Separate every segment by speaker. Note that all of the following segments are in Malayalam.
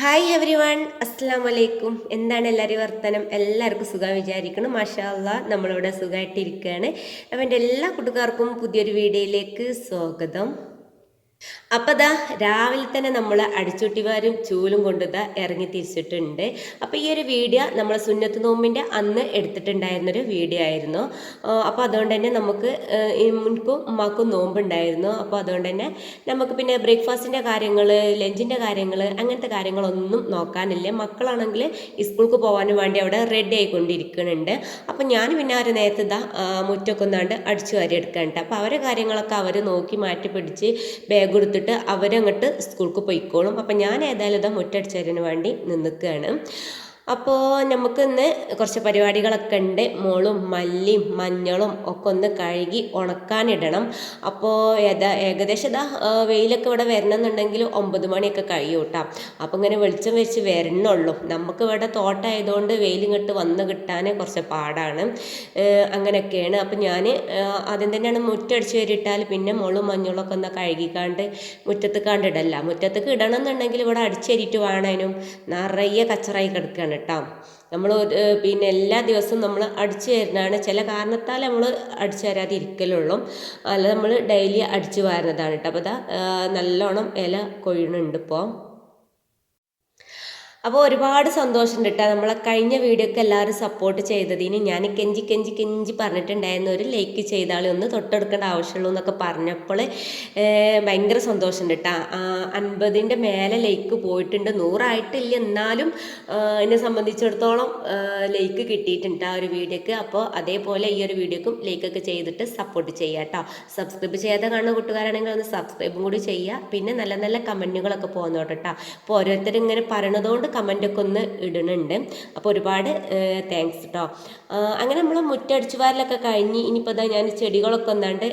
Speaker 1: ഹായ് എവരി വൺ അസ്സാം വലൈക്കും എന്താണ് എല്ലാവരും വർത്തനം? എല്ലാവർക്കും സുഖം വിചാരിക്കണം. മാഷാല്ല നമ്മളിവിടെ സുഖമായിട്ടിരിക്കുകയാണ് അപ്പം എന്റെ എല്ലാ കൂട്ടുകാർക്കും പുതിയൊരു വീഡിയോയിലേക്ക് സ്വാഗതം. അപ്പം ദാ രാവിലെ തന്നെ നമ്മൾ അടിച്ചുട്ടിവാരും ചൂലും കൊണ്ട് ദാ ഇറങ്ങി തിരിച്ചിട്ടുണ്ട്. അപ്പോൾ ഈ ഒരു വീഡിയോ നമ്മൾ സുന്നത്ത് നോമ്പിന്റെ അന്ന് എടുത്തിട്ടുണ്ടായിരുന്നൊരു വീഡിയോ ആയിരുന്നു. അപ്പോൾ അതുകൊണ്ട് തന്നെ നമുക്ക് മുൻകും ഉമ്മാക്കും നോമ്പുണ്ടായിരുന്നു. അപ്പോൾ അതുകൊണ്ട് തന്നെ നമുക്ക് പിന്നെ ബ്രേക്ക്ഫാസ്റ്റിന്റെ കാര്യങ്ങൾ ലഞ്ചിന്റെ കാര്യങ്ങൾ അങ്ങനത്തെ കാര്യങ്ങളൊന്നും നോക്കാനില്ല. മക്കളാണെങ്കിൽ സ്കൂൾക്ക് പോകാനും വേണ്ടി അവിടെ റെഡി ആയിക്കൊണ്ടിരിക്കുന്നുണ്ട്. അപ്പോൾ ഞാൻ പിന്നെ ഒരു നേരത്തെ ഇതാ മുറ്റൊക്കെ ഒന്നാണ്ട് അടിച്ചു വാരി എടുക്കാനുണ്ട് അപ്പോൾ അവരെ കാര്യങ്ങളൊക്കെ അവർ നോക്കി മാറ്റി പിടിച്ച് ബാഗ് എടുത്തിട്ട് അവരങ്ങോട്ട് സ്കൂൾക്ക് പോയിക്കോളും. അപ്പം ഞാൻ ഏതായാലും ഇതാ മുറ്റടിച്ചതിന് വേണ്ടി നിൽക്കുകയാണ് അപ്പോൾ നമുക്ക് ഇന്ന് കുറച്ച് പരിപാടികളൊക്കെ ഉണ്ട്. മോളും മല്ലിയും മഞ്ഞളും ഒക്കെ ഒന്ന് കഴുകി ഉണക്കാനിടണം. അപ്പോൾ ഏതാ ഏകദേശം ഇതാ വെയിലൊക്കെ ഇവിടെ വരണമെന്നുണ്ടെങ്കിൽ ഒമ്പത് മണിയൊക്കെ കഴിയും കേട്ടോ. അപ്പോൾ ഇങ്ങനെ വെളിച്ചം വെച്ച് വരണുള്ളൂ. നമുക്ക് ഇവിടെ തോട്ടമായതുകൊണ്ട് വെയിലിങ്ങോട്ട് വന്ന് കിട്ടാനേ കുറച്ച് പാടാണ്. അങ്ങനെയൊക്കെയാണ്. അപ്പോൾ ഞാൻ ആദ്യം തന്നെയാണ് മുറ്റടിച്ച് വരിട്ടാൽ പിന്നെ മോളും മഞ്ഞളും ഒക്കെ ഒന്ന് കഴുകിക്കാണ്ട് മുറ്റത്ത് കണ്ടിടല്ല മുറ്റത്തേക്ക് ഇടണം എന്നുണ്ടെങ്കിൽ ഇവിടെ അടിച്ചേരിട്ട് വേണേനും. നിറയെ കച്ചറായി കിടക്കുകയാണ് കേട്ടോ. നമ്മൾ പിന്നെ എല്ലാ ദിവസവും നമ്മൾ അടിച്ചു തരുന്നതാണ് ചില കാരണത്താൽ നമ്മൾ അടിച്ചു തരാതെ ഇരിക്കലുള്ളൂ. അല്ല നമ്മൾ ഡെയിലി അടിച്ചു വാരുന്നതാണ് കേട്ടോ. അപ്പോൾ അതാ നല്ലോണം ഇല കൊഴിയുന്നുണ്ട് ഇപ്പോൾ അപ്പോൾ ഒരുപാട് സന്തോഷമുണ്ട് കേട്ടോ നമ്മളെ കഴിഞ്ഞ വീഡിയോക്ക് എല്ലാവരും സപ്പോർട്ട് ചെയ്തതിന്. ഞാൻ കെഞ്ചി കെഞ്ചി കെഞ്ചി പറഞ്ഞിട്ടുണ്ടായിരുന്നു. ഒരു ലൈക്ക് ചെയ്താളെ. ഒന്ന് തൊട്ടെടുക്കേണ്ട ആവശ്യമുള്ളൂ എന്നൊക്കെ പറഞ്ഞപ്പോൾ ഭയങ്കര സന്തോഷമുണ്ട് കേട്ടോ അൻപതിന്റെ മേലെ ലൈക്ക് പോയിട്ടുണ്ട്. നൂറായിട്ടില്ല. എന്നാലും എന്നെ സംബന്ധിച്ചിടത്തോളം ലൈക്ക് കിട്ടിയിട്ടുണ്ട് ആ ഒരു വീഡിയോക്ക്. അപ്പോൾ അതേപോലെ ഈ ഒരു വീഡിയോക്കും ലൈക്കൊക്കെ ചെയ്തിട്ട് സപ്പോർട്ട് ചെയ്യുക കേട്ടോ സബ്സ്ക്രൈബ് ചെയ്യാതെ കാണുന്ന കൂട്ടുകാരാണെങ്കിൽ ഒന്ന് സബ്സ്ക്രൈബും കൂടി ചെയ്യുക പിന്നെ നല്ല നല്ല കമന്റുകളൊക്കെ പോകുന്നോട്ടോ കേട്ടോ അപ്പോൾ ഓരോരുത്തരും ഇങ്ങനെ പറയണതുകൊണ്ട് കമന്റൊക്കെ ഒന്ന് ഇടുന്നുണ്ട് അപ്പോൾ ഒരുപാട് താങ്ക്സ് കേട്ടോ അങ്ങനെ നമ്മൾ മുറ്റടിച്ചു വാരലൊക്കെ കഴിഞ്ഞ് ഇനിയിപ്പോൾ ഇതാ ഞാൻ ചെടികളൊക്കെ ഒന്നാണ്ട്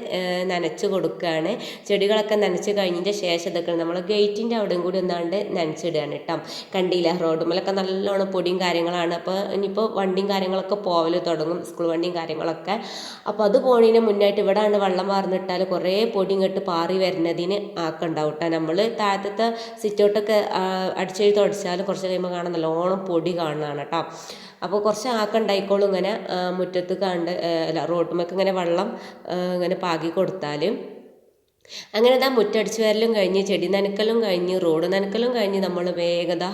Speaker 1: നനച്ച് കൊടുക്കുകയാണ് ചെടികളൊക്കെ നനച്ച് കഴിഞ്ഞതിന്റെ ശേഷം ഇതൊക്കെ നമ്മൾ ഗേറ്റിന്റെ അവിടെയും കൂടി ഒന്നാണ്ട് നനച്ചിടുകയാണ് കേട്ടോ കണ്ടില്ല റോഡുമലൊക്കെ നല്ലോണം പൊടിയും കാര്യങ്ങളാണ്. അപ്പോൾ ഇനിയിപ്പോൾ വണ്ടിയും കാര്യങ്ങളൊക്കെ പോവൽ തുടങ്ങും സ്കൂൾ വണ്ടിയും കാര്യങ്ങളൊക്കെ. അപ്പോൾ അത് പോണതിന് മുന്നായിട്ട് ഇവിടെയാണ് വെള്ളം വാർന്നിട്ടാൽ കുറേ പൊടി ഇങ്ങോട്ട് പാറി വരുന്നതിന് ആക്കുണ്ടാവും കേട്ടോ നമ്മൾ താഴത്തെ സിറ്റൗട്ടൊക്കെ അടിച്ചെഴി തുടച്ചാൽ കുറച്ച് കഴിയുമ്പോൾ കാണാൻ നല്ലോണം പൊടി കാണുന്നതാണ് കേട്ടോ. അപ്പോൾ കുറച്ച് ആക്കണ്ടായിക്കോളും ഇങ്ങനെ മുറ്റത്ത് കണ്ട് അല്ല റോട്ടുമൊക്കെ ഇങ്ങനെ വെള്ളം ഇങ്ങനെ പാകി കൊടുത്താൽ അങ്ങനെ ദാ മുറ്റടിച്ചു വരലും കഴിഞ്ഞ് ചെടി നനക്കലും കഴിഞ്ഞ് റോഡ് നനക്കലും കഴിഞ്ഞ് നമ്മൾ വേഗത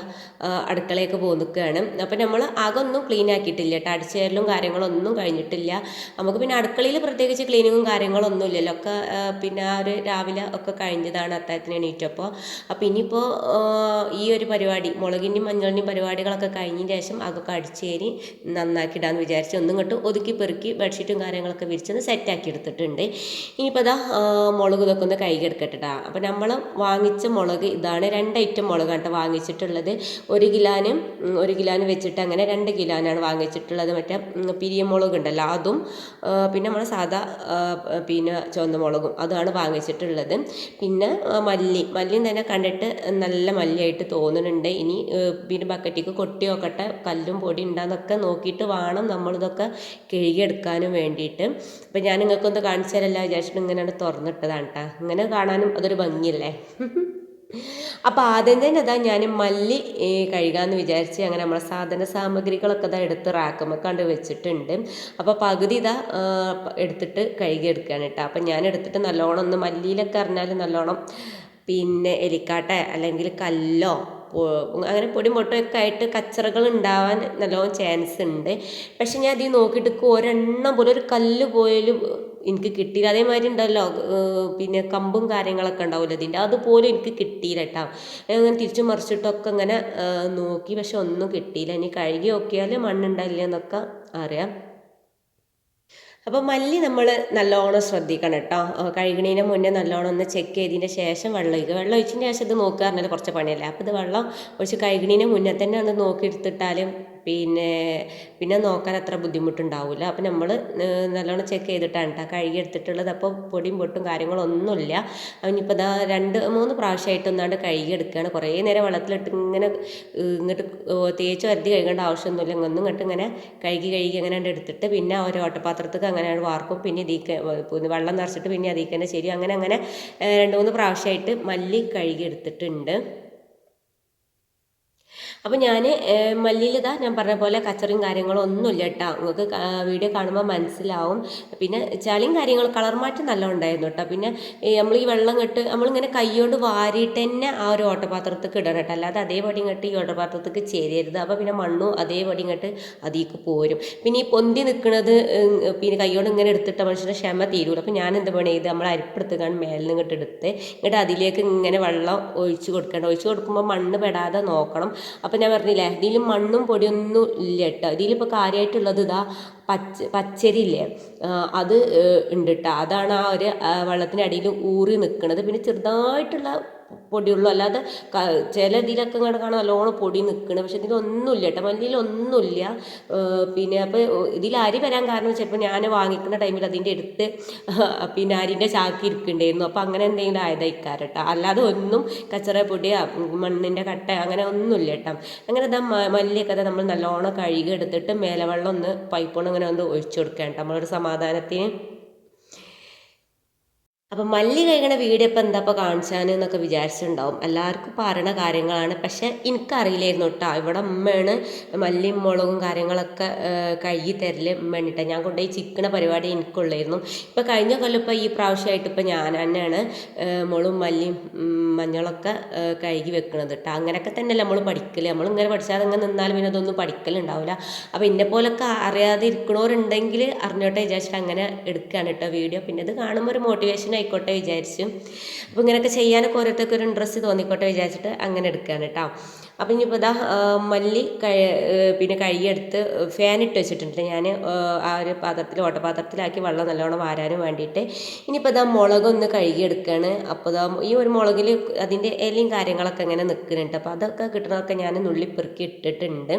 Speaker 1: അടുക്കളയൊക്കെ പോന്നിക്കുകയാണ് അപ്പം നമ്മൾ അകൊന്നും ക്ലീൻ ആക്കിയിട്ടില്ല കേട്ടോ. അടിച്ചു വരലും കാര്യങ്ങളൊന്നും കഴിഞ്ഞിട്ടില്ല. നമുക്ക് പിന്നെ അടുക്കളയിൽ പ്രത്യേകിച്ച് ക്ലീനിങ്ങും കാര്യങ്ങളൊന്നും ഇല്ലല്ലോ. ഒക്കെ പിന്നെ ആ ഒരു രാവിലെ ഒക്കെ കഴിഞ്ഞതാണ് അത്താഴത്തിന് എണീറ്റപ്പോൾ അപ്പോൾ ഇനിയിപ്പോൾ ഈ ഒരു പരിപാടി മുളകിന്റെയും മഞ്ഞളിന്റെയും പരിപാടികളൊക്കെ കഴിഞ്ഞതിന് ശേഷം അതൊക്കെ അടിച്ചേരി നന്നാക്കിയിടാന്ന് വിചാരിച്ച് ഒന്നും ഇങ്ങോട്ട് ഒതുക്കി പെറുക്കി ബെഡ്ഷീറ്റും കാര്യങ്ങളൊക്കെ വിരിച്ചൊന്ന് സെറ്റാക്കി എടുത്തിട്ടുണ്ട്. ഇനിയിപ്പോൾ അതാ മുളക് ഇതൊക്കെ കൈ കൈകെടുക്കട്ടെട്ടാ അപ്പോൾ നമ്മൾ വാങ്ങിച്ച മുളക് ഇതാണ് രണ്ട് ഐറ്റം മുളകാണ് കേട്ടോ വാങ്ങിച്ചിട്ടുള്ളത്. ഒരു കിലോനും ഒരു കിലോന് വെച്ചിട്ട് അങ്ങനെ രണ്ട് കിലോനാണ് വാങ്ങിച്ചിട്ടുള്ളത്. മറ്റേ പിരിയ മുളക് ഉണ്ടല്ലോ അതും പിന്നെ നമ്മൾ സാധാ പിന്നെ ചുവന്ന മുളകും അതാണ് വാങ്ങിച്ചിട്ടുള്ളത്. പിന്നെ മല്ലി. മല്ലി തന്നെ കണ്ടിട്ട് നല്ല മല്ലിയായിട്ട് തോന്നുന്നുണ്ട്. ഇനി പിന്നെ ബക്കറ്റിക്ക് കൊട്ടി നോക്കട്ടെ. കല്ലും പൊടി ഉണ്ടാന്നൊക്കെ നോക്കിയിട്ട് വേണം നമ്മളിതൊക്കെ കഴുകിയെടുക്കാനും വേണ്ടിയിട്ട്. അപ്പം ഞാൻ നിങ്ങൾക്കൊന്ന് കാണിച്ചു തരല്ല. വിചാരിച്ചിട്ട് ഇങ്ങനെയാണ് തുറന്നിട്ടതാണ് കേട്ടോ ഇങ്ങനെ കാണാനും അതൊരു ഭംഗിയല്ലേ? അപ്പോൾ ആദ്യം തന്നെ അതാ ഞാൻ മല്ലി കഴുകാമെന്ന് വിചാരിച്ച് അങ്ങനെ നമ്മളെ സാധന സാമഗ്രികളൊക്കെ ഇതാ എടുത്ത് റാക്കുമ്പോൾ കണ്ട് വെച്ചിട്ടുണ്ട്. അപ്പോൾ പകുതി ഇതാ എടുത്തിട്ട് കഴുകിയെടുക്കുകയാണ് കേട്ടോ. അപ്പം ഞാൻ എടുത്തിട്ട് നല്ലോണം ഒന്ന് മല്ലിയിലൊക്കെ അറിഞ്ഞാൽ നല്ലോണം പിന്നെ എലിക്കാട്ട അല്ലെങ്കിൽ കല്ലോ അങ്ങനെ പൊടി മുട്ടയൊക്കെ ആയിട്ട് കച്ചറകൾ ഉണ്ടാവാൻ നല്ലോണം ചാൻസ് ഉണ്ട്. പക്ഷെ ഞാൻ അതിൽ നോക്കിയിട്ട് ഒരെണ്ണം പോലും ഒരു കല്ല് പോയാലും എനിക്ക് കിട്ടിയില്ല. അതേമാതിരി ഉണ്ടല്ലോ പിന്നെ കമ്പും കാര്യങ്ങളൊക്കെ ഉണ്ടാവില്ല ഇതിന്റെ അതുപോലും എനിക്ക് കിട്ടിയില്ല കേട്ടോ. അങ്ങനെ തിരിച്ചു മറിച്ചിട്ടൊക്കെ ഇങ്ങനെ നോക്കി. പക്ഷെ ഒന്നും കിട്ടിയില്ല. ഇനി കഴുകി നോക്കിയാൽ മണ്ണുണ്ടല്ലേ എന്നൊക്കെ അറിയാം. അപ്പോൾ മല്ലി നമ്മൾ നല്ലോണം ശ്രദ്ധിക്കണം കേട്ടോ. കഴുകണേനെ മുന്നേ നല്ലോണം ഒന്ന് ചെക്ക് ചെയ്തതിന് ശേഷം വെള്ളം ഒഴിക്കുക. വെള്ളം ഒഴിച്ചതിന് ശേഷം ഇത് നോക്കുക പറഞ്ഞാൽ കുറച്ച് പണിയല്ലേ. അപ്പോൾ ഇത് വെള്ളം ഒഴിച്ച് കഴുകണേനെ മുന്നേ തന്നെ ഒന്ന് നോക്കിയെടുത്തിട്ടാലും പിന്നെ പിന്നെ നോക്കാൻ അത്ര ബുദ്ധിമുട്ടുണ്ടാവില്ല അപ്പം നമ്മൾ നല്ലോണം ചെക്ക് ചെയ്തിട്ടാണ് കേട്ടോ കഴുകി എടുത്തിട്ടുള്ളത് അപ്പോൾ പൊടിയും പൊട്ടും കാര്യങ്ങളൊന്നുമില്ല. അവനിപ്പോൾ ഇതാ രണ്ട് മൂന്ന് പ്രാവശ്യമായിട്ട് ഒന്നാണ്ട് കഴുകി എടുക്കുകയാണ് കുറേ നേരം വെള്ളത്തിലിട്ട് ഇങ്ങനെ ഇങ്ങോട്ട് തേച്ച് വരുത്തി കഴുകേണ്ട ആവശ്യമൊന്നുമില്ല. ഒന്നും ഇങ്ങോട്ട് ഇങ്ങനെ കഴുകി കഴുകി അങ്ങനെ എടുത്തിട്ട് പിന്നെ ഒരു ഓട്ടപാത്രത്തേക്ക് അങ്ങനെ വാർക്കും. പിന്നെ ഇതിക്ക് വെള്ളം നിറച്ചിട്ട് പിന്നെ അതിലേക്ക് ശരി. അങ്ങനെ അങ്ങനെ രണ്ട് മൂന്ന് പ്രാവശ്യമായിട്ട് മല്ലി കഴുകി എടുത്തിട്ടുണ്ട്. അപ്പോൾ ഞാൻ മല്ലിയിലിതാ ഞാൻ പറഞ്ഞ പോലെ കച്ചറിയും കാര്യങ്ങളും ഒന്നുമില്ല കേട്ടോ നിങ്ങൾക്ക് വീഡിയോ കാണുമ്പോൾ മനസ്സിലാവും. പിന്നെ ചളിയും കാര്യങ്ങൾ കളർ മാറ്റം നല്ല ഉണ്ടായിരുന്നു കേട്ടോ പിന്നെ നമ്മൾ ഈ വെള്ളം കെട്ട് നമ്മളിങ്ങനെ കൈകൊണ്ട് വാരിയിട്ട് തന്നെ ആ ഒരു ഓട്ടപാത്രത്തേക്ക് ഇടണം കേട്ടോ അല്ലാതെ അതേപടി ഇങ്ങോട്ട് ഈ ഓട്ടപാത്രത്തേക്ക് ചേരരുത്. അപ്പോൾ പിന്നെ മണ്ണും അതേപടി ഇങ്ങോട്ട് അതിലേക്ക് പോരും. പിന്നെ ഈ പൊന്തി നിൽക്കുന്നത് പിന്നെ കൈകൊണ്ട് ഇങ്ങനെ എടുത്തിട്ട മനുഷ്യന്റെ ക്ഷമ തീരൂല. അപ്പോൾ ഞാൻ എന്താ പണി ചെയ്ത് നമ്മൾ അരിപ്പെടുത്ത് കാണും മേലിൽ നിന്ന് ഇങ്ങോട്ട് എടുത്ത് അതിലേക്ക് ഇങ്ങനെ വെള്ളം ഒഴിച്ച് കൊടുക്കണം ഒഴിച്ച് കൊടുക്കുമ്പോൾ മണ്ണ് പെടാതെ നോക്കണം. അപ്പോൾ ഞാൻ പറഞ്ഞില്ലേ ഇതിൽ മണ്ണും പൊടിയൊന്നും ഇല്ല കേട്ടോ ഇതിലിപ്പോൾ കാര്യമായിട്ടുള്ളത് ഇതാ പച്ച പച്ചരി ഇല്ലേ അത് ഉണ്ട് കേട്ടോ അതാണ് ആ ഒരു വെള്ളത്തിന്റെ അടിയിൽ ഊറി നിൽക്കുന്നത് പിന്നെ ചെറുതായിട്ടുള്ള പൊടിയുള്ളൂ. അല്ലാതെ ചില ഇതിലൊക്കെ ഇങ്ങോട്ട് കാണാൻ നല്ലോണം പൊടി നിൽക്കണം പക്ഷെ ഇതിലൊന്നുമില്ല കേട്ടോ മല്ലിയിലൊന്നുമില്ല പിന്നെ അപ്പോൾ ഇതിൽ അരി വരാൻ കാരണം ചിലപ്പോൾ ഞാൻ വാങ്ങിക്കുന്ന ടൈമിൽ അതിന്റെ അടുത്ത് പിന്നെ അരിന്റെ ചാക്കി ഇരിക്കണ്ടായിരുന്നു. അപ്പോൾ അങ്ങനെ എന്തെങ്കിലും ആയതായിക്കാരട്ടോ അല്ലാതെ ഒന്നും കച്ചറ പൊടിയോ മണ്ണിന്റെ കട്ട അങ്ങനെ ഒന്നുമില്ല കേട്ടോ അങ്ങനെ ഇതാ മല്ലിയൊക്കെ നമ്മൾ നല്ലോണം കഴുകി എടുത്തിട്ട് മേലവെള്ളം ഒന്ന് പൈപ്പ് അങ്ങനെ ഒന്ന് ഒഴിച്ചു കൊടുക്കാം കേട്ടോ നമ്മളൊരു സമാധാനത്തിന്. അപ്പം മല്ലി കഴിക്കണ വീഡിയോ ഇപ്പം എന്താ ഇപ്പോൾ കാണിച്ചാനെന്നൊക്കെ വിചാരിച്ചിട്ടുണ്ടാവും. എല്ലാവർക്കും പറയണ കാര്യങ്ങളാണ്. പക്ഷെ എനിക്കറിയില്ലായിരുന്നു കേട്ടോ ഇവിടെ ഉമ്മയാണ് മല്ലിയും മുളകും കാര്യങ്ങളൊക്കെ കഴുകി തരൽ ഉമ്മണിട്ടാ ഞാൻ കൊണ്ടുപോയി ചിക്കണ പരിപാടി എനിക്കുള്ളായിരുന്നു. ഇപ്പം കഴിഞ്ഞ കൊല്ലം ഇപ്പം ഈ പ്രാവശ്യമായിട്ട് ഇപ്പം ഞാൻ തന്നെയാണ് മുളും മല്ലിയും മഞ്ഞളൊക്കെ കഴുകി വെക്കണത് കേട്ടോ അങ്ങനെയൊക്കെ തന്നെയല്ല നമ്മൾ പഠിക്കൽ. നമ്മൾ ഇങ്ങനെ പഠിച്ചാൽ അങ്ങനെ നിന്നാൽ പിന്നെ അതൊന്നും പഠിക്കലുണ്ടാവില്ല അപ്പോൾ ഇന്നെ പോലൊക്കെ അറിയാതെ ഇരിക്കണവരുണ്ടെങ്കിൽ അറിഞ്ഞോട്ടെ വിചാരിച്ചിട്ട് അങ്ങനെ എടുക്കുകയാണ് കേട്ടോ വീഡിയോ. പിന്നെ ഇത് കാണുമ്പോൾ ഒരു മോട്ടിവേഷൻ ആയിക്കോട്ടെ വിചാരിച്ചു. അപ്പോൾ ഇങ്ങനെയൊക്കെ ചെയ്യാനൊക്കെ ഓരോരുത്തർക്കൊരു ഇൻട്രസ്റ്റ് തോന്നിക്കോട്ടെ വിചാരിച്ചിട്ട് അങ്ങനെ എടുക്കുകയാണ് കേട്ടോ അപ്പം ഇനിയിപ്പോൾ ഇതാ മല്ലി കഴി പിന്നെ കഴുകിയെടുത്ത് ഫാനിട്ട് വെച്ചിട്ടുണ്ട്. ഞാൻ ആ ഒരു പാത്രത്തിൽ ഓട്ടപാത്രത്തിലാക്കി വെള്ളം നല്ലോണം വാരാനും വേണ്ടിയിട്ട്. ഇനിയിപ്പോൾ ഇതാ മുളകൊന്ന് കഴുകിയെടുക്കുകയാണ് അപ്പോൾ ഇതാ ഈ ഒരു മുളകിൽ അതിന്റെ ഇലയും കാര്യങ്ങളൊക്കെ ഇങ്ങനെ നിൽക്കുന്നുണ്ട്. അപ്പോൾ അതൊക്കെ കിട്ടണതൊക്കെ ഞാൻ നുള്ളി പെറുക്കി ഇട്ടിട്ടുണ്ട്.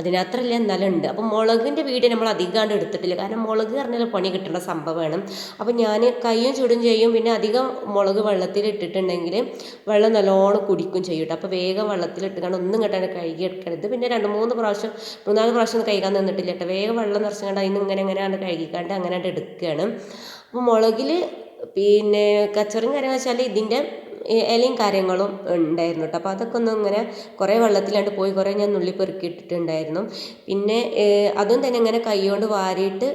Speaker 1: അതിനത്രല്ല എന്നാലും ഉണ്ട്. അപ്പോൾ മുളകിന്റെ വീഡിയോ നമ്മൾ അധികമാണ്ട് എടുത്തിട്ടില്ല. കാരണം മുളക് പറഞ്ഞാൽ പണി കിട്ടുന്ന സംഭവമാണ്. അപ്പോൾ ഞാൻ കൈയും ചുടും ചെയ്യും. പിന്നെ അധികം മുളക് വെള്ളത്തിൽ ഇട്ടിട്ടുണ്ടെങ്കിൽ വെള്ളം നല്ലോണം കുടിക്കും ചെയ്യും അപ്പോൾ വേഗം വെള്ളത്തിലിട്ട് ഒന്നും കേട്ടാണ് കഴുകി എടുക്കരുത്. പിന്നെ രണ്ട് മൂന്ന് പ്രാവശ്യം മൂന്നാൽ പ്രാവശ്യം കഴുകാൻ നിന്നിട്ടില്ല കേട്ടോ. വേഗം വെള്ളം നിറച്ചുകൊണ്ട് അതിന് ഇങ്ങനെ ഇങ്ങനെ കഴുകിക്കാണ്ട് അങ്ങനെ എടുക്കുകയാണ് അപ്പോൾ മുളകിൽ പിന്നെ കച്ചറും കാര്യം വെച്ചാൽ ഇതിന്റെ ഇലയും കാര്യങ്ങളും ഉണ്ടായിരുന്നു കേട്ടോ. അപ്പോൾ അതൊക്കെ ഒന്ന് ഇങ്ങനെ കുറേ വെള്ളത്തിലാണ്ട് പോയി കുറേ ഞാൻ നുള്ളി പെറുക്കിയിട്ടിട്ടുണ്ടായിരുന്നു. പിന്നെ അതും തന്നെ ഇങ്ങനെ കൈകൊണ്ട് വാരിയിട്ട്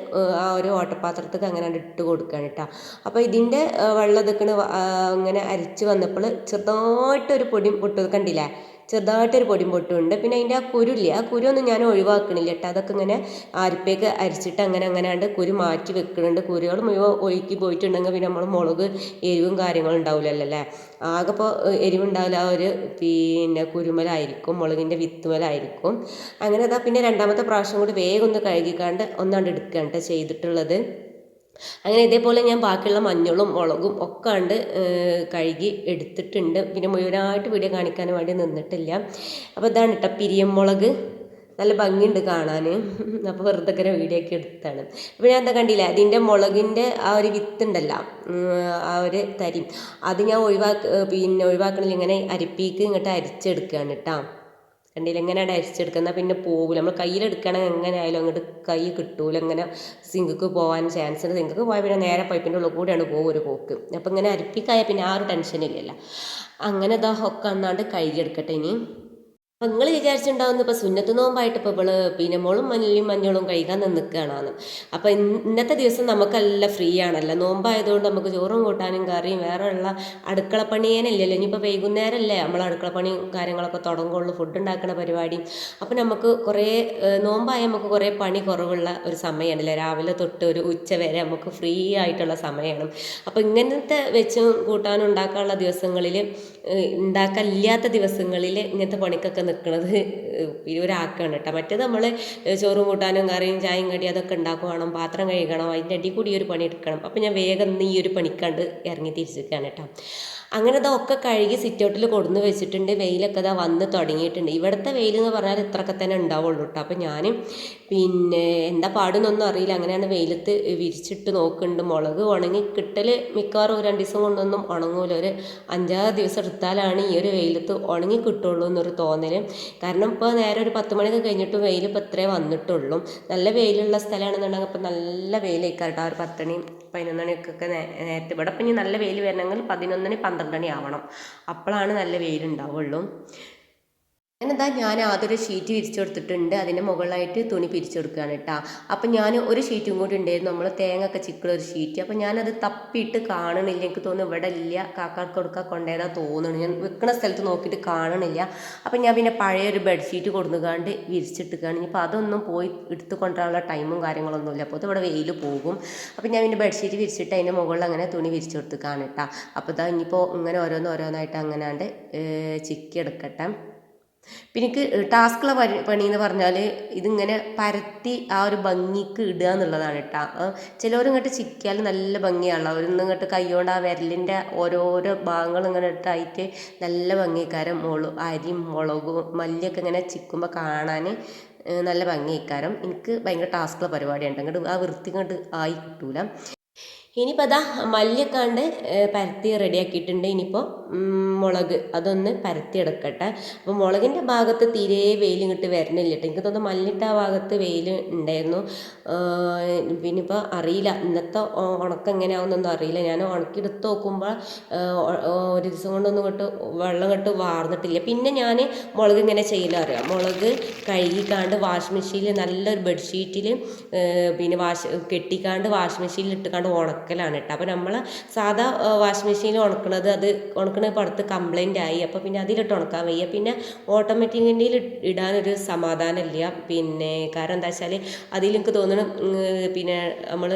Speaker 1: ആ ഒരു ഓട്ടപാത്രത്തേക്ക് അങ്ങനെ ഇട്ട് കൊടുക്കുകയാണ് കേട്ടോ. അപ്പോൾ ഇതിന്റെ വെള്ളം ഇതൊക്കെ ഇങ്ങനെ അരിച്ച് വന്നപ്പോൾ ചെറുതായിട്ടൊരു പൊടി പൊട്ട് കണ്ടില്ലേ? ചെറുതായിട്ടൊരു പൊടിയും പൊട്ടുണ്ട് പിന്നെ അതിന്റെ ആ കുരുല്ലേ ആ കുരുവൊന്നും ഞാൻ ഒഴിവാക്കണില്ല കേട്ടോ അതൊക്കെ ഇങ്ങനെ അരിപ്പേക്ക് അരിച്ചിട്ട് അങ്ങനെ അങ്ങനെയാണ്ട് കുരു മാറ്റി വെക്കുന്നുണ്ട് കുരുകൾ മുഴുവൻ ഒഴുക്കി പോയിട്ടുണ്ടെങ്കിൽ പിന്നെ നമ്മൾ മുളക് എരിവും കാര്യങ്ങളും ഉണ്ടാവില്ലല്ലോ അല്ലേ? ആകെ ഇപ്പോൾ എരിവുണ്ടാവില്ല. ആ ഒരു പിന്നെ കുരുമലായിരിക്കും മുളകിന്റെ വിത്തുമലായിരിക്കും. അങ്ങനെ അതാ പിന്നെ രണ്ടാമത്തെ പ്രാവശ്യം കൂടി വേഗം ഒന്ന് കഴുകിക്കാണ്ട് ഒന്നാണ്ട് എടുക്കുകയാണ് ചെയ്തിട്ടുള്ളത്. അങ്ങനെ ഇതേപോലെ ഞാൻ ബാക്കിയുള്ള മഞ്ഞളും മുളകും ഒക്കെ കണ്ട് കഴുകി എടുത്തിട്ടുണ്ട്. പിന്നെ മുഴുവനായിട്ട് വീഡിയോ കാണിക്കാൻ വേണ്ടി നിന്നിട്ടില്ല. അപ്പോൾ ഇതാണ് കേട്ടോ പിരിയമുളക് നല്ല ഭംഗിയുണ്ട് കാണാൻ അപ്പോൾ വെറുതെ ഇങ്ങനെ വീഡിയോ ഒക്കെ എടുത്താണ്. അപ്പോൾ ഞാൻ എന്താ കണ്ടില്ല? അതിന്റെ മുളകിന്റെ ആ ഒരു വിത്തുണ്ടല്ലോ ആ ഒരു തരി. അത് ഞാൻ ഒഴിവാക്ക പിന്നെ ഒഴിവാക്കണില്ല. ഇങ്ങനെ അരിപ്പീക്ക് ഇങ്ങോട്ട് അരിച്ചെടുക്കുകയാണ് കേട്ടോ കണ്ടില്ല? എങ്ങനെയാണ് അടിച്ചെടുക്കുന്നത് പിന്നെ പോകില്ല നമ്മൾ കയ്യിലെടുക്കണമെങ്കിൽ എങ്ങനെ ആയാലും അങ്ങോട്ട് കൈ കിട്ടൂല. ഇങ്ങനെ സിങ്കക്ക് പോകാൻ ചാൻസ് ഉണ്ട് സിങ്കക്ക് പോയാൽ പിന്നെ നേരെ പൈപ്പിന്റെ ഉള്ളിൽ കൂടെയാണ് പോകും ഒരു പോക്ക്. അപ്പം ഇങ്ങനെ അരിപ്പിക്കായാൽ പിന്നെ ആ ഒരു ടെൻഷൻ ഇല്ലല്ലോ. അങ്ങനെ ഇതാ ഒക്കെ അന്നാണ്ട് കഴുകിയെടുക്കട്ടെ ഇനി. അപ്പം നിങ്ങൾ വിചാരിച്ചിട്ടുണ്ടാവുന്ന ഇപ്പോൾ സുന്നത്ത് നോമ്പായിട്ട് ഇപ്പോൾ ഇവൾ പിന്നെ മോളും മഞ്ഞളും മഞ്ഞളും കഴിക്കാൻ നിൽക്കുകയാണെന്ന്. അപ്പോൾ ഇന്നത്തെ ദിവസം നമുക്കല്ല ഫ്രീ ആണല്ലോ നോമ്പായതുകൊണ്ട് നമുക്ക് ചോറും കൂട്ടാനും കറിയും വേറെ ഉള്ള അടുക്കള പണിയേനല്ലല്ലോ ഇനിയിപ്പോൾ വൈകുന്നേരമല്ലേ നമ്മൾ അടുക്കള പണിയും കാര്യങ്ങളൊക്കെ തുടങ്ങുള്ളൂ. ഫുഡ് ഉണ്ടാക്കുന്ന പരിപാടി. അപ്പോൾ നമുക്ക് കുറേ നോമ്പായ നമുക്ക് കുറേ പണി കുറവുള്ള ഒരു സമയമാണല്ലേ. രാവിലെ തൊട്ട് ഒരു ഉച്ച വരെ നമുക്ക് ഫ്രീ ആയിട്ടുള്ള സമയമാണ്. അപ്പോൾ ഇങ്ങനത്തെ വെച്ചും കൂട്ടാനും ഉണ്ടാക്കാനുള്ള ദിവസങ്ങളിൽ ഉണ്ടാക്കില്ലാത്ത ദിവസങ്ങളിൽ ഇങ്ങനത്തെ പണിക്കൊക്കെ നിൽക്കുന്നത് ഒരാക്കാണ് കേട്ടോ. മറ്റേത് നമ്മൾ ചോറും കൂട്ടാനും കറിയും ചായയും കടി അതൊക്കെ ഉണ്ടാക്കുവാണം പാത്രം കഴുകണം അതിന്റെ അടി കൂടി ഒരു പണി എടുക്കണം. അപ്പം ഞാൻ വേഗം ഈ ഒരു പണിക്കാണ്ട് ഇറങ്ങി തിരിച്ചിരിക്കുകയാണ് കേട്ടോ. അങ്ങനെ ഇതൊക്കെ കഴുകി സിറ്റൗട്ടിൽ കൊടുന്ന് വെച്ചിട്ടുണ്ട്. വെയിലൊക്കെ ഇതാ വന്ന് തുടങ്ങിയിട്ടുണ്ട്. ഇവിടുത്തെ വെയിൽ എന്ന് പറഞ്ഞാൽ ഇത്രയൊക്കെ തന്നെ ഉണ്ടാവുള്ളൂ കേട്ടോ അപ്പോൾ ഞാൻ പിന്നെ എന്താ പാടുന്നൊന്നും അറിയില്ല. അങ്ങനെയാണ് വെയിലത്ത് വിരിച്ചിട്ട് നോക്കുന്നുണ്ട് മുളക് ഉണങ്ങി കിട്ടൽ മിക്കവാറും ഒരു രണ്ട് ദിവസം കൊണ്ടൊന്നും ഉണങ്ങൂല. ഒരു അഞ്ചാറ് ദിവസം എടുത്താലാണ് ഈ ഒരു വെയിലത്ത് ഉണങ്ങി കിട്ടുള്ളൂ എന്നൊരു തോന്നൽ കാരണം ഇപ്പോൾ നേരെ ഒരു പത്ത് മണിയൊക്കെ കഴിഞ്ഞിട്ട് വെയിൽ ഇപ്പോൾ ഇത്രേ വന്നിട്ടുള്ളൂ. നല്ല വെയിലുള്ള സ്ഥലമാണെന്നുണ്ടെങ്കിൽ അപ്പോൾ നല്ല വെയിലേക്കാട്ടോ ആ ഒരു പത്തണി പതിനൊന്നണിക്കൊക്കെ നേരത്തെ ഇവിടെ ഇപ്പം ഇനി നല്ല വെയിൽ വരണമെങ്കിൽ പതിനൊന്നണി പന്ത്രണ്ടണി ആവണം. അപ്പോഴാണ് നല്ല വെയിലുണ്ടാവുള്ളൂ എന്നിതാ ഞാൻ ആദ്യം ഷീറ്റ് വിരിച്ചു കൊടുത്തിട്ടുണ്ട് അതിന്റെ മുകളിലായിട്ട് തുണി പിരിച്ചു കൊടുക്കുകയാണ് കേട്ടോ അപ്പം ഞാൻ ഒരു ഷീറ്റും കൂടി ഉണ്ടായിരുന്നു. നമ്മൾ തേങ്ങ ഒക്കെ ചിക്കുള്ള ഒരു ഷീറ്റ് അപ്പം ഞാനത് തപ്പിയിട്ട് കാണണില്ല. എനിക്ക് തോന്നുന്നു ഇവിടെ ഇല്ല. കാക്കാർക്ക് കൊടുക്കാൻ കൊണ്ടുപോയതാ തോന്നുന്നു ഞാൻ വെക്കുന്ന സ്ഥലത്ത് നോക്കിയിട്ട് കാണണില്ല. അപ്പം ഞാൻ പിന്നെ പഴയ ഒരു ബെഡ്ഷീറ്റ് കൊടുന്നുകാണ്ട് വിരിച്ചിട്ടുകയാണ് ഇനിയിപ്പോൾ അതൊന്നും പോയി എടുത്തു കൊണ്ടുവരാനുള്ള ടൈമും കാര്യങ്ങളൊന്നുമില്ല അപ്പോൾ ഇവിടെ വെയിൽ പോകും. അപ്പം ഞാൻ പിന്നെ ബെഡ്ഷീറ്റ് വിരിച്ചിട്ട് അതിന്റെ മുകളിൽ അങ്ങനെ തുണി വിരിച്ചു കൊടുത്തുക്കാണ് കേട്ടോ അപ്പോൾ ഇതാ ഇനിയിപ്പോൾ ഇങ്ങനെ ഓരോന്ന് ഓരോന്നായിട്ട് അങ്ങനാണ്ട് ചിക്കി എടുക്കട്ടെ പിന്നെ എനിക്ക് ടാസ്കുള്ള പണി പണി എന്ന് പറഞ്ഞാൽ ഇതിങ്ങനെ പരത്തി ആ ഒരു ഭംഗിക്ക് ഇടുക എന്നുള്ളതാണ് കേട്ടോ ചിലവർ ഇങ്ങോട്ട് ചിക്കിയാൽ നല്ല ഭംഗിയാണല്ലോ. അവരൊന്നും ഇങ്ങോട്ട് കൈകൊണ്ട് ആ വിരലിന്റെ ഓരോരോ ഭാഗങ്ങൾ ഇങ്ങനെ ഇട്ടായിട്ട് നല്ല ഭംഗിക്കാരം. മുളു അരിയും മുളകും മല്ലിയൊക്കെ ഇങ്ങനെ ചിക്കുമ്പോൾ കാണാൻ നല്ല ഭംഗിക്കാരം. എനിക്ക് ഭയങ്കര ടാസ്കുള്ള പരിപാടിയാണ് അങ്ങോട്ട് ആ വൃത്തി ഇങ്ങോട്ട് ആയി കിട്ടൂല. ഇനിയിപ്പോൾ അതാ മല്ലിയൊക്കെ കണ്ട് പരത്തി റെഡിയാക്കിയിട്ടുണ്ട് ഇനിയിപ്പോൾ മുളക് അതൊന്ന് പരത്തി എടുക്കട്ടെ അപ്പോൾ മുളകിന്റെ ഭാഗത്ത് തീരെ വെയിൽ ഇങ്ങോട്ട് വരണില്ല കേട്ടോ എനിക്ക് തോന്നുന്നു മല്ലിട്ട ആ ഭാഗത്ത് വെയിൽ ഉണ്ടായിരുന്നു. പിന്നെ ഇപ്പോൾ അറിയില്ല. ഇന്നത്തെ ഉണക്കം എങ്ങനെയാവുന്നൊന്നും അറിയില്ല. ഞാൻ ഉണക്കിയെടുത്ത് നോക്കുമ്പോൾ ഒരു ദിവസം കൊണ്ടൊന്നും ഇങ്ങോട്ട് വെള്ളം ഇങ്ങോട്ട് വാർന്നിട്ടില്ല. പിന്നെ ഞാൻ മുളക് ഇങ്ങനെ ചെയ്യല അറിയാം? മുളക് കഴുകിക്കാണ്ട് വാഷിംഗ് മെഷീനിൽ നല്ലൊരു ബെഡ്ഷീറ്റിൽ പിന്നെ വാഷ് കെട്ടിക്കാണ്ട് വാഷിംഗ് മെഷീനിൽ ഇട്ടുകാണ്ട് ഉണക്കലാണ് കേട്ടോ അപ്പോൾ നമ്മൾ സാധാ വാഷിംഗ് മെഷീനിൽ ഉണക്കുന്നത് അത് ഉണക്കണ പടുത്ത് കംപ്ലൈന്റ് ആയി. അപ്പോൾ പിന്നെ അതിലിട്ട് ഉണക്കാൻ വയ്യ. പിന്നെ ഓട്ടോമാറ്റിക്കിന്റെ ഇടാനൊരു സമാധാനമില്ല. പിന്നെ കാരണം എന്താ വെച്ചാൽ അതിൽ എനിക്ക് തോന്നണം പിന്നെ നമ്മൾ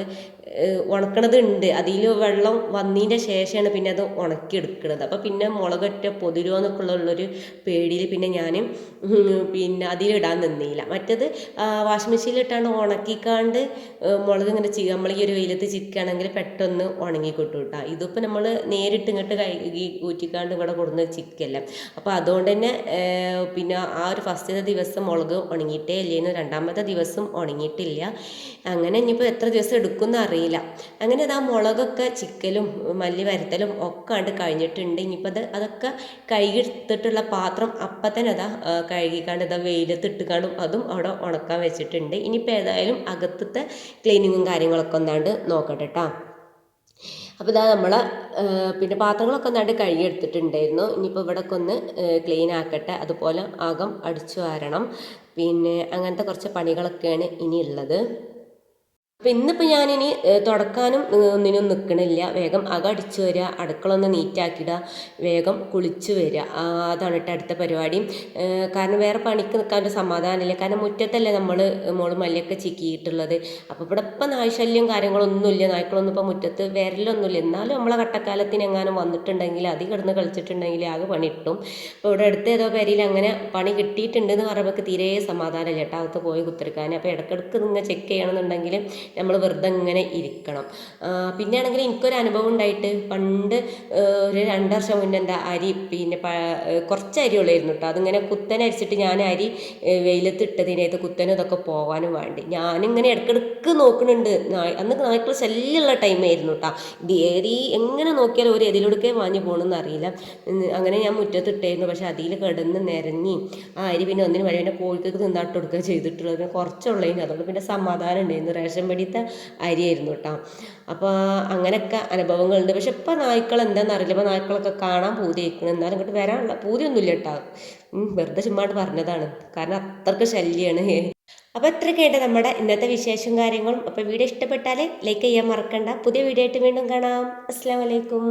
Speaker 1: ഉണക്കണത് ഉണ്ട്. അതിൽ വെള്ളം വന്നതിന്റെ ശേഷമാണ് പിന്നെ അത് ഉണക്കിയെടുക്കുന്നത് അപ്പോൾ പിന്നെ മുളകൊറ്റ പൊതിരോ എന്നൊക്കെ ഉള്ളൊരു പേടിയിൽ പിന്നെ ഞാൻ പിന്നെ അതിലിടാൻ നിന്നില്ല. മറ്റത് വാഷിംഗ് മെഷീനിലിട്ടാണ്ട് ഉണക്കിക്കാണ്ട് മുളക് ഇങ്ങനെ ചി നമ്മൾ ഈ ഒരു വെയിലത്ത് ചിക്കുകയാണെങ്കിൽ പെട്ടെന്ന് ഉണങ്ങി കിട്ടും ഇതിപ്പോൾ നമ്മൾ നേരിട്ട് ഇങ്ങോട്ട് കഴുകി ഊറ്റിക്കാണ്ട് ഇവിടെ കൊടുന്ന ചിക്കല്ല അപ്പോൾ അതുകൊണ്ട് തന്നെ പിന്നെ ആ ഒരു ഫസ്റ്റത്തെ ദിവസം മുളക് ഉണങ്ങിയിട്ടേ ഇല്ലേന്ന് രണ്ടാമത്തെ ദിവസം ഉണങ്ങിയിട്ടില്ല. അങ്ങനെ ഇനിയിപ്പോൾ എത്ര ദിവസം എടുക്കുമെന്ന് അറിയില്ല. അങ്ങനെ അത് ആ മുളകൊക്കെ ചിക്കലും മല്ലി വരത്തലും ഒക്കെ ആണ്ട് കഴിഞ്ഞിട്ടുണ്ട്. ഇനിയിപ്പോൾ അത് അതൊക്കെ കഴുകിയെടുത്തിട്ടുള്ള പാത്രം അപ്പം തന്നെ അതാ കഴുകിക്കാണ്ട് ഇതാ വെയിലത്ത് ഇട്ടുകാണ്ടും അതും അവിടെ ഉണക്കാൻ വെച്ചിട്ടുണ്ട്. ഇനിയിപ്പോൾ ഏതായാലും അകത്തത്തെ ക്ലീനിങ്ങും കാര്യങ്ങളൊക്കെ ഒന്നാണ്ട് നോക്കട്ടെ കേട്ടോ അപ്പോൾ ഇതാ നമ്മൾ പിന്നെ പാത്രങ്ങളൊക്കെ ഒന്നാണ്ട് കഴുകിയെടുത്തിട്ടുണ്ടായിരുന്നു. ഇനിയിപ്പോൾ ഇവിടെയൊക്കെ ഒന്ന് ക്ലീൻ ആക്കട്ടെ. അതുപോലെ അകം അടിച്ചു വാരണം. പിന്നെ അങ്ങനത്തെ കുറച്ച് പണികളൊക്കെയാണ് ഇനിയുള്ളത്. അപ്പം ഇന്നിപ്പോൾ ഞാനിനി തുടക്കാനും ഒന്നിനും നിൽക്കണില്ല വേഗം അകം അടിച്ചു വരിക അടുക്കള ഒന്ന് നീറ്റാക്കിയിടുക വേഗം കുളിച്ച് വരിക അതാണ് കേട്ടോ അടുത്ത പരിപാടി. കാരണം വേറെ പണിക്ക് നിൽക്കാൻ ഒരു സമാധാനമില്ല. കാരണം മുറ്റത്തല്ലേ നമ്മൾ മോൾ മല്ലിയൊക്കെ ചിക്കിയിട്ടുള്ളത്. അപ്പോൾ ഇവിടെ ഇപ്പം നായ്ശല്യം കാര്യങ്ങളൊന്നുമില്ല. നായ്ക്കളൊന്നും ഇപ്പോൾ മുറ്റത്ത് വിരലൊന്നുമില്ല. എന്നാലും നമ്മളെ കട്ടക്കാലത്തിന് എങ്ങാനും വന്നിട്ടുണ്ടെങ്കിൽ അതി കിടന്ന് കളിച്ചിട്ടുണ്ടെങ്കിൽ ആകെ പണി ഇട്ടും അപ്പോൾ ഇവിടെ അടുത്ത ഏതോ പേരിൽ അങ്ങനെ പണി കിട്ടിയിട്ടുണ്ടെന്ന് പറയുമ്പോൾ തീരെ സമാധാനമില്ല. കേട്ടോ അകത്ത് പോയി കുത്തിരിക്കാൻ അപ്പോൾ ഇടയ്ക്കിടയ്ക്ക് നിങ്ങൾ ചെക്ക് ചെയ്യണമെന്നുണ്ടെങ്കിൽ നമ്മൾ വെറുതെ ഇങ്ങനെ ഇരിക്കണം. പിന്നെ ആണെങ്കിൽ എനിക്കൊരു അനുഭവം ഉണ്ടായിട്ട് പണ്ട് ഒരു രണ്ട് വർഷം മുന്നേ എന്താ അരി പിന്നെ കുറച്ച് അരി ഉള്ളായിരുന്നു കേട്ടോ. അതിങ്ങനെ കുത്തനെ അരിച്ചിട്ട് ഞാൻ അരി വെയിലത്ത് ഇട്ടതിനകത്ത് കുത്തനും ഇതൊക്കെ പോകാനും വേണ്ടി. ഞാനിങ്ങനെ ഇടക്കിടക്ക് നോക്കുന്നുണ്ട്. അന്ന് നായ്ക്കൾ ശല്യമുള്ള ടൈമായിരുന്നു കേട്ടോ. ഏരി എങ്ങനെ നോക്കിയാലും ഒരു എതിലൊടുക്കേ വാങ്ങി പോകണമെന്ന് അറിയില്ല. അങ്ങനെ ഞാൻ മുറ്റത്ത് ഇട്ടായിരുന്നു. പക്ഷെ അതിൽ കിടന്ന് നിരങ്ങി ആ അരി പിന്നെ ഒന്നിന് വഴി പിന്നെ കോഴിക്കൊക്കെ തിന്നാട്ട് കൊടുക്കുക ചെയ്തിട്ടുള്ളത്. കുറച്ചുള്ളതിന്. അതുകൊണ്ട് പിന്നെ സമാധാനം ഉണ്ടായിരുന്നു. റേഷൻ പടിയത്തെ അരിയായിരുന്നു കേട്ടോ. അപ്പോൾ അങ്ങനെയൊക്കെ അനുഭവങ്ങളുണ്ട്. പക്ഷെ ഇപ്പം നായ്ക്കൾ എന്താണെന്ന് അറിയില്ല. ഇപ്പോൾ നായ്ക്കളൊക്കെ കാണാൻ പൂതിയായിരിക്കണം എന്നാലും ഇങ്ങോട്ട് വരാനുള്ള പൂതിയൊന്നുമില്ല കേട്ടോ. വെറുതെ ചുമ്മാട്ട് പറഞ്ഞതാണ്. കാരണം അത്രയ്ക്ക് ശല്യമാണ് അപ്പോൾ ഇത്രയൊക്കെയായിട്ട് നമ്മുടെ ഇന്നത്തെ വിശേഷം കാര്യങ്ങളും. അപ്പോൾ വീഡിയോ ഇഷ്ടപ്പെട്ടാൽ ലൈക്ക് ചെയ്യാൻ മറക്കണ്ട. പുതിയ വീഡിയോ ആയിട്ട് വീണ്ടും കാണാം. അസ്സാം വലൈക്കും